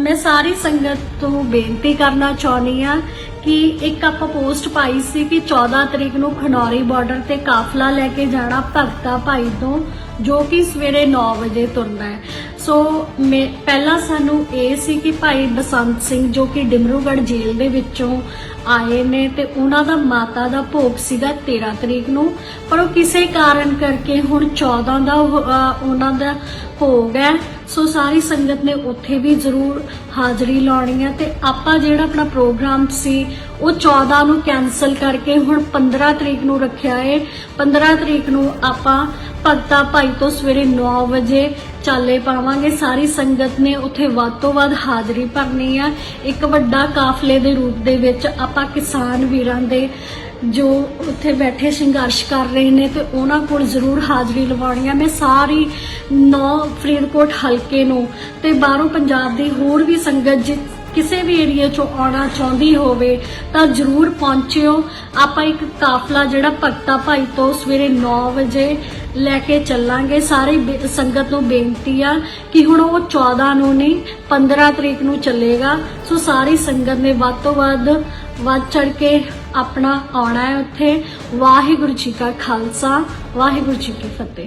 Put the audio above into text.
ਮੈਂ ਸਾਰੀ ਸੰਗਤ ਤੋਂ ਬੇਨਤੀ ਕਰਨਾ ਚਾਹੁੰਦੀ ਆ ਕਿ ਇੱਕ ਆਪਾਂ ਪੋਸਟ ਪਾਈ ਸੀ ਕਿ 14 ਤਰੀਕ ਨੂੰ ਖਨੌਰੀ ਬਾਰਡਰ ਤੇ ਕਾਫਲਾ ਲੈ ਕੇ ਜਾਣਾ ਭਗਤਾ ਭਾਈ ਤੋਂ, ਜੋ ਕਿ ਸਵੇਰੇ 9 ਵਜੇ ਤੁਰਨਾ ਹੈ। ਸੋ ਮੈਂ ਪਹਿਲਾਂ ਸਾਨੂੰ ਇਹ ਸੀ ਕਿ ਭਾਈ ਬਸੰਤ ਸਿੰਘ ਜੋ ਕਿ ਡਿਮਰੂਗੜ ਜੇਲ੍ਹ ਦੇ ਵਿੱਚੋਂ ਆਏ ਨੇ ਤੇ ਉਹਨਾਂ ਦਾ ਮਾਤਾ ਦਾ ਭੋਗ ਸੀਗਾ 13 ਤਰੀਕ ਨੂੰ ਪਰ ਉਹ ਕਿਸੇ ਕਾਰਨ ਕਰਕੇ ਹੁਣ 14 ਦਾ ਉਹ, ਉਹਨਾਂ ਦਾ ਭੋਗ ਹੈ। ਸੋ ਸਾਰੀ ਸੰਗਤ ਨੇ ਉੱਥੇ ਵੀ ਜ਼ਰੂਰ ਹਾਜ਼ਰੀ ਲਾਉਣੀ ਹੈ ਤੇ ਆਪਾਂ ਜਿਹੜਾ ਆਪਣਾ ਪ੍ਰੋਗਰਾਮ ਸੀ ਉਹ 14 ਨੂੰ ਕੈਨਸਲ ਕਰਕੇ ਹੁਣ 15 ਤਰੀਕ ਨੂੰ ਰੱਖਿਆ ਹੈ 15 ਤਰੀਕ ਨੂੰ ਆਪਾਂ ਭਗਤਾ ਭਾਈ ਤੋਂ ਸਵੇਰੇ 9 ਵਜੇ ਚਾਲੇ ਪਾਵਾਂਗੇ। ਸਾਰੀ ਸੰਗਤ ਨੇ ਉੱਥੇ ਵੱਧ ਤੋਂ ਵੱਧ ਹਾਜ਼ਰੀ ਭਰਨੀ ਆ। ਇੱਕ ਵੱਡਾ ਕਾਫਲੇ ਦੇ ਰੂਪ ਦੇ ਵਿੱਚ ਆਪਾਂ ਕਿਸਾਨ ਵੀਰਾਂ ਦੇ ਜੋ ਉੱਥੇ ਬੈਠੇ ਸੰਘਰਸ਼ ਕਰ ਰਹੇ ਨੇ ਤੇ ਉਹਨਾਂ ਕੋਲ ਜ਼ਰੂਰ ਹਾਜ਼ਰੀ ਲਵਾਉਣੀ ਆ ਮੈਂ ਸਾਰੀ ਨੌ ਫਰੀਦਕੋਟ ਹਲਕੇ ਨੂੰ ਤੇ ਬਾਹਰੋਂ ਪੰਜਾਬ ਦੀ ਹੋਰ ਵੀ ਸੰਗਤ ਜਿ ਕਿਸੇ ਵੀ ਏਰੀਆ ਚੋਂ ਆਉਣਾ ਚਾਹੁੰਦੀ ਹੋਵੇ ਤਾਂ ਜ਼ਰੂਰ ਪਹੁੰਚਿਓ। ਆਪਾਂ ਇੱਕ ਕਾਫਲਾ ਜਿਹੜਾ ਭਗਤਾ ਭਾਈ ਤੋਂ ਸਵੇਰੇ 9 ਵਜੇ ਲੈ ਕੇ ਚੱਲਾਂਗੇ। ਸਾਰੇ ਬੇ- ਸੰਗਤ ਨੂੰ ਬੇਨਤੀ ਆ ਕਿ ਹੁਣ ਉਹ 14 ਨੂੰ ਨਹੀਂ 15 ਤਰੀਕ ਨੂੰ ਚੱਲੇਗਾ। ਸੋ ਸਾਰੀ ਸੰਗਤ ਨੇ ਵੱਧ ਤੋਂ ਵੱਧ ਵੱਧ ਚੜ ਕੇ ਆਪਣਾ ਆਉਣਾ ਹੈ ਉੱਥੇ। ਵਾਹਿਗੁਰੂ ਜੀ ਕਾ ਖਾਲਸਾ, ਵਾਹਿਗੁਰੂ ਜੀ ਕੀ ਫਤਿਹ।